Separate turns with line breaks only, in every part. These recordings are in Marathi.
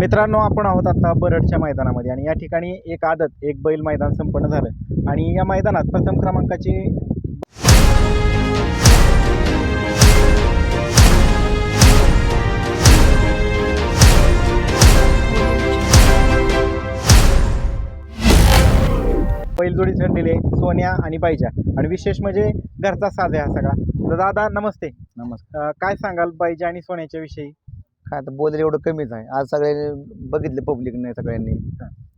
मित्रांनो आपण आहोत आता बरडच्या मैदानामध्ये आणि या ठिकाणी एक आदत एक बैल मैदान संपन्न झालं. आणि या मैदानात प्रथम क्रमांकाची बैलजोडी ठरलेली आहे सोन्या आणि बाईजा. आणि विशेष म्हणजे घरचा साज आहे हा सगळा. तर दादा नमस्ते.
नमस्कार.
अं, काय सांगाल बाईजा आणि सोन्याच्या विषयी?
काय आता बोलायला एवढं कमीच आहे. आज सगळे बघितले पब्लिकने सगळ्यांनी.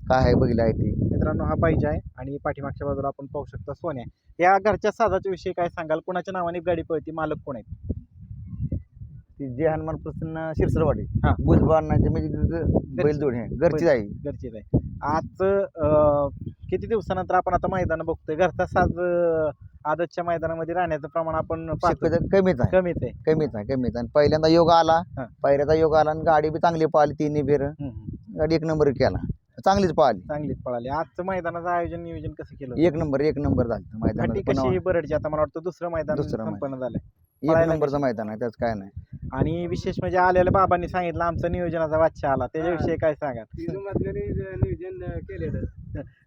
काय आहे बघितलं आहे ती.
मित्रांनो हा पाहिजे आहे आणि पाठीमागच्या बाजूला आपण पाहू शकता सोन्या. या घरच्या साजाच्या विषयी काय सांगाल? कोणाच्या नावाने गाडी पळती? मालक कोण आहेत?
ती जे हनुमान प्रसन्न शिरसरवाडी.
हा.
बुजबाणाची म्हणजे बैलजोडी आहे. घरचीच आहे.
घरचीच आहे. आज अं, किती दिवसानंतर आपण आता मैदान बघतोय? घरचा साज अं, आदतच्या मैदानामध्ये राहण्याचं प्रमाण आपण पाहतो.
शक्यतो कमीच आहे.
कमीच आहे.
कमीच आहे कमीच आहे. आणि पहिल्यांदा योग आला
हा.
पहिल्याचा योग आला आणि गाडी बी चांगली पाहिली तिन्ही फेर.
हम्म, हम्म.
गाडी एक नंबर केला. चांगलीच पाहिली
चांगलीच पळाली. आजचं मैदानाचं आयोजन नियोजन कसं केलं
एक नंबर एक नंबर झालं मैदान
कशी बरडची आता मला वाटतं दुसरं मैदान
दुसरं मैदान.
संपन्न झालंय.
एक
पळायला
नंबरचं मैदान आहे त्याच काय नाही.
आणि विशेष म्हणजे आलेल्या बाबांनी सांगितलं आमचं नियोजनाचा वाच्छा आला. त्याच्याविषयी काय सांगाल?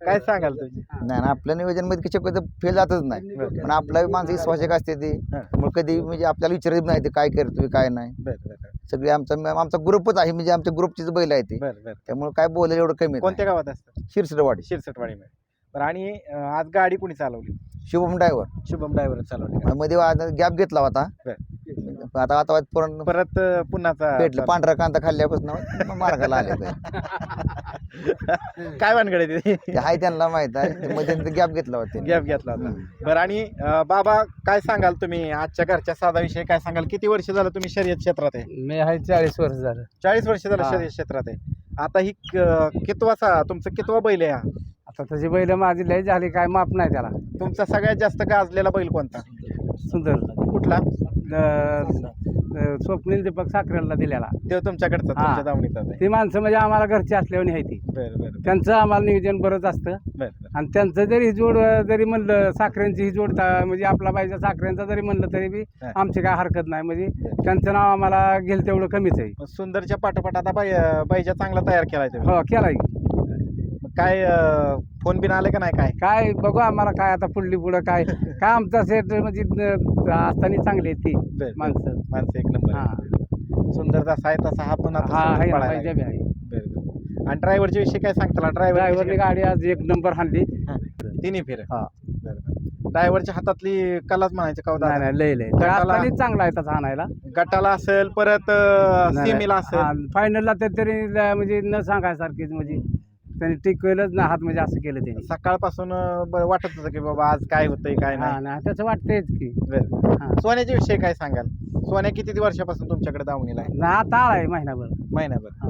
काय सांगाल तुम्ही?
नाही नाही, आपल्या नियोजनमध्ये शक्यतो फेल जातच नाही.
बरं.
पण आपला माणसं विश्वासक असते ती.
हा.
मग कधी म्हणजे आपल्याला विचारत नाही ते काय करतोय काय नाही.
बरं बरं
सगळे आमचा आमचा ग्रुपच आहे. म्हणजे आमच्या ग्रुपचीच बैल आहे ती.
बरं बरं.
त्यामुळे काय बोलायला एवढं कमी
कोणत्या गावात असतात
शिरसरवाडी
शिरसटवाडी बरं आणि अं, आज गाडी कुणी चालवली?
शुभम ड्रायव्हर.
शुभम ड्रायव्हर चालवली
मध्ये गॅप घेतला होता. आता आता पूर्ण
परत अं, पुन्हाचा
पेटलं पांढरा कांदा खाल्ल्यापासून मार्गाला आले ते.
काय भानगड आहे ते?
ते आहे त्यांना माहीत आहे. मध्ये गॅप घेतला होता त्यांनी.
गॅप घेतला होता. बरं आणि अं, बाबा काय सांगाल तुम्ही? आजच्या घरच्या साधाविषयी काय सांगाल? किती वर्ष झालं तुम्ही शर्यत क्षेत्रात आहे?
मी आहे चाळीस वर्ष झालं.
चाळीस वर्ष झालं
हा.
शर्यत क्षेत्रात आहे. आता ही क- कितवा सा तुमचं कितवा बैल आहे हा?
आता तशी बैल माझी लय झाली काय माप नाही त्याला.
तुमचा सगळ्यात जास्त गाजलेला बैल कोणता?
सुंदर.
कुठला?
अं, स्वप्नील दीपक साखरेला दिलेला.
तो तुमच्याकडचा
हा.
तुमच्या दावणीचाच आहे.
ती माणसं म्हणजे आम्हाला घरची असल्याने आहे ती.
बरं बरं
त्यांचं आम्हाला नियोजन बरंच असतं.
बरं बरं.
आणि त्यांचं जरी ही जोड अं, जरी म्हणलं साखरेंची ही जोड ता- म्हणजे आपला बाईचा साखरेंचा जरी म्हणलं तरी बी
हा.
आमची काय हरकत नाही. म्हणजे त्यांचं नाव आम्हाला घेईल तेवढं कमीच आहे.
मग सुंदरच्या पाठोपाठ आता बाई बाईजा चांगला तयार केलाय तुम्ही.
हो केलाय.
मग काय फोन बिन आले का नाही काय?
काय बघू आम्हाला काय आता पुढली पुढं काय. काय आमचा सेट म्हणजे अं, असताना चांगली आहेत ती
बरं,
माणसं.
माणसं एक नंबर
हा.
आहे. सुंदर जसा आहे तसा हा पण आता
हा
सुंदर
आहे
पळायला
पाहिजे बी आहे.
बरं, बरं. आणि ड्रायव्हरच्या विषयी काय सांगताला?
ड्रायव्हरने
ड्रायव्हर
गाडी आज एक नंबर हाणली.
तिन्ही फेर.
हा.
ड्रायव्हरच्या हातातली कलाच म्हणायचं का हो
नाही
दादा?
नाही लय लय.
गटाला-
असताना चांगला आहे तसा हाणायला.
गटाला असेल परत सेमीला असेल.
फायनलला तर तरी ल- म्हणजे न सांगायसारखीच म्हणजे. त्यांनी टिकवेलच ना हात म्हणजे असं केलं त्यांनी
सकाळपासून वाटत होतं की बाबा आज काय होतंय काय
हा
नाही
ना तसं वाटतंयच की
बरं.
हा.
सोन्याच्या विषयी काय सांगाल सोन्या किती वर्षापासून तुमच्याकडे दावणीला आहे
ना आता आलाय महिनाभर
महिनाभर
हा.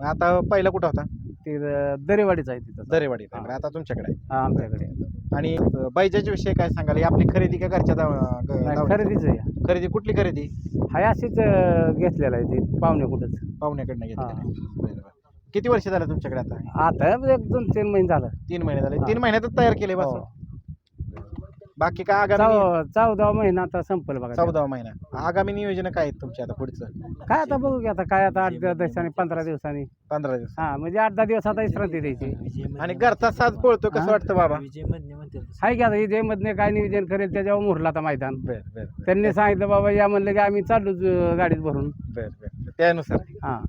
मग आता पहिला कुठं होता
ते अं, दरेवाडीच आहे तिथं
दरेवाडी
हा.
आता तुमच्याकडे आहे.
हा आमच्याकडे
आणि अं, बैजाच्या विषयी काय सांगाल ही आपली खरेदी का घरच्या दाव- ग-
नाही,
दावणीची?
खरेदीच आहे
खरेदी कुठली खरेदी
हाय अशीच अं, घेतलेलं आहे ते पाहुणे कुठंच
पाहुण्याकडनं घेतलेली
हा.
बरं. किती वर्ष झालं तुमच्याकडे आता?
आता एक दोन तीन महिने झालं.
तीन महिने झाले. तीन महिन्यातच तयार केले बस?
हो.
बाकी काय आगामी
चौ- चौदा महिना आता संपल बघा.
चौदा महिना. आगामी नियोजन काय आहेत तुमचे आता पुढचं?
काय आता बघू की आता काय आता आठ दिवसांनी पंधरा दिवसांनी.
पंधरा दिवस.
हा म्हणजे आठ दहा दिवस आता विश्रांती द्यायची.
आणि घरचा साज पळतो कसं
हा?
वाटतं बाबा?
हाय की आता इथे मधने काय नियोजन करेल त्याच्यावर मुरला आता मैदान.
बर बर बर,
त्यांनी सांगितलं बाबा या म्हणलं की आम्ही अं, गाडीत भरून.
बर बर. त्यानुसार.
हा.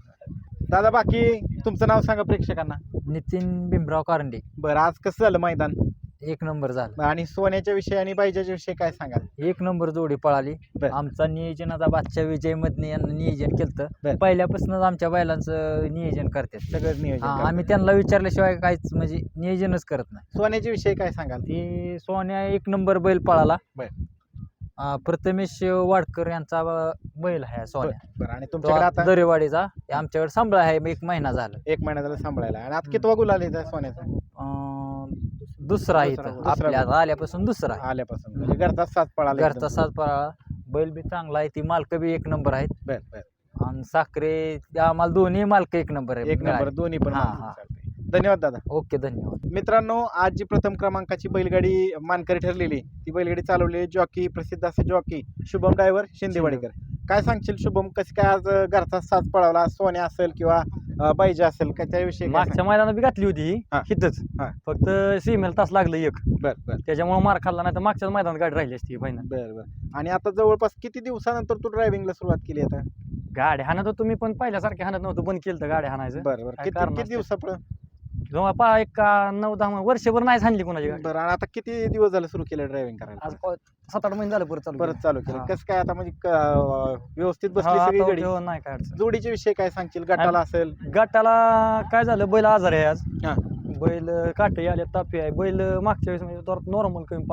दादा बाकी तुमचं नाव सांगा प्रेक्षकांना.
नितीन भीमराव कारंडे.
बरं आज कसं झालं मैदान?
एक नंबर झाला.
आणि सोन्याच्या विषयी आणि बाईजाच्या विषयी काय सांगाल?
एक नंबर जोडी पळाली.
बर.
आमचा नियोजनाचा बादशाह विजय मधने यांना नियोजन
बर.
केलं पहिल्यापासूनच आमच्या बैलांचं नियोजन करतात.
सगळं नियोजन
हा. आम्ही त्यांना विचारल्याशिवाय काहीच म्हणजे नियोजनच करत नाही.
सोन्याच्या विषयी काय सांगाल?
ती सोन्या एक नंबर बैल पळाला.
बर.
अं, प्रथमेश वाडकर यांचा बैल आहे सोन्या.
बरं आणि
तो
तुमच्याकडे आता
दरेवाडीचा ते आमच्याकडे सांभाळ आहे एक महिना झाला.
एक महिना झाला सांभाळायला. आणि आता कितवा गुलाल आहे सोन्याचा?
अं, दुसरा आहे
दुसरा-
इथं.
दुसरा
आपल्या
बैल.
आल्यापासून दुसरा आहे.
आल्यापासून. म्हणजे घरचा साज पळाला
घरचा साज पळाला. बैल बी चांगला आहे ती मालक बी एक नंबर आहेत.
बर बर.
आणि साखरे ते आम्हाला दोन्ही मालक एक नंबर आहे.
एक नंबर
मिळाले.
दोन्ही पण
हा, हा.
धन्यवाद दादा.
ओके धन्यवाद.
मित्रांनो आज जी प्रथम क्रमांकाची बैलगाडी मानकरी ठरलेली ती बैलगाडी चालवलेली जॉकी प्रसिद्ध असे जॉकी शुभम ड्रायव्हर शिंदेवाडीकर. काय सांगशील शुभम? कसं काय आज घरचा साज पळावला? सोन्या असेल किंवा पाहिजे असेल का त्याविषयी काय
मागच्या मैदानात बी घातली होती ही. हिथच.
हा.
फक्त सीमेला तास लागलं एक.
सांग? बर बर.
त्याच्यामुळे मार खाल्ला नाही तर मागच्याच मैदानात गाडी राहिली असती फायनल
बर बर. आणि आता जवळपास किती दिवसानंतर तू ड्रायव्हिंगला सुरुवात केली आता?
गाडी हाणत होतो तुम्ही पण पहिल्यासारखे हाणत नव्हतं. बंद केलं गाडी हाणायचं.
बरं बरं.
काय
किती
कारण
किती
असते?
दिवसापुढं?
जवळपास एक नऊ दहा महिने- वर्षभर नाही हाणली कोणाची गाडी.
बरं आणि आता किती दिवस झाले सुरू केलं ड्रायव्हिंग करायला?
प- सात आठ महिने झालं परत चालू
परत चालू केलं.
हा.
कसं काय आता म्हणजे क- अं, व्यवस्थित
केलं.
बसली
हा,
सगळी
आता
गाडी?
तो नाही काय अडचण.
जोडीच्या विषयी काय सांगशील? गटाला असेल?
गटाला काय झालं? बैल आजार आहे आज.
हा.
बैल काटे आले तापी आहे. बैल मागच्या वेळेस म्हणजे नॉर्मल कमी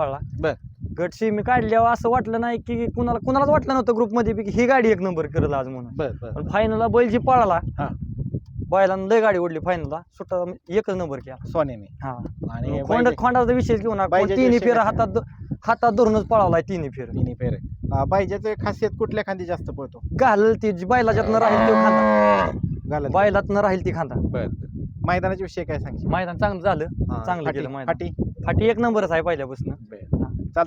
बर.
गट मी काढल्यावर असं वाटलं नाही की कुणाला कुणालाच वाटलं नव्हतं ग्रुपमध्ये बी की ही गाडी एक नंबर करल आज म्हणून.
बर बर
पण फायनलला बैल जी पळाला
हा.
बैलानं लय गाडी ओढली फायनलला सुट्टा एकच नंबर केला.
सोन्याने
हा.
आणि
खोंड
बायजे-
खोंडाचा विषय घेऊ नका. तिन्ही फेर हातात ध- हातात धरूनच पळालाय तिन्ही फेर.
तिन्ही फेरे. अं, बायजाचं खासियत कुठल्या खांदी जास्त पळतो?
घालल ती जी बैलाच्यातनं राहील तो खांदा.
घालत
बैलातनं राहील ती खांदा.
बर मैदानाच्या विषयी काय सांगशील?
मैदान चांगलं झालं.
हा,
चांगलं
फाटी-
केलं मैदान.
फाटी?
फाटी एक नंबरच आहे पहिल्यापासून.
चाल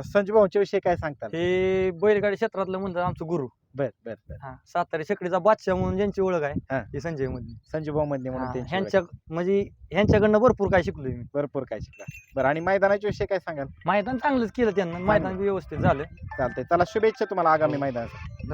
संजू भाऊच्या विषयी काय सांगतात
हे बैलगाडी क्षेत्रातलं म्हणतात आमचं गुरु.
बर बर बर.
हा सातारा शेकडीचा बादशाह म्हणून ज्यांची ओळख
हा.
आहे हे. संजयमध्ये
संजू भाऊ मध्ये म्हणून त्यांची
ह्यांच्या म्हणजे ह्यांच्याकडनं भरपूर काय शिकलोय मी.
ओळख. भरपूर काय शिकला. बरं आणि मैदानाच्या विषयी काय सांगाल?
मैदान चांगलंच केलं त्यांना. मैदान बी व्यवस्थित झालं.
चालतंय. चला शुभेच्छा तुम्हाला आगामी मैदानासाठी.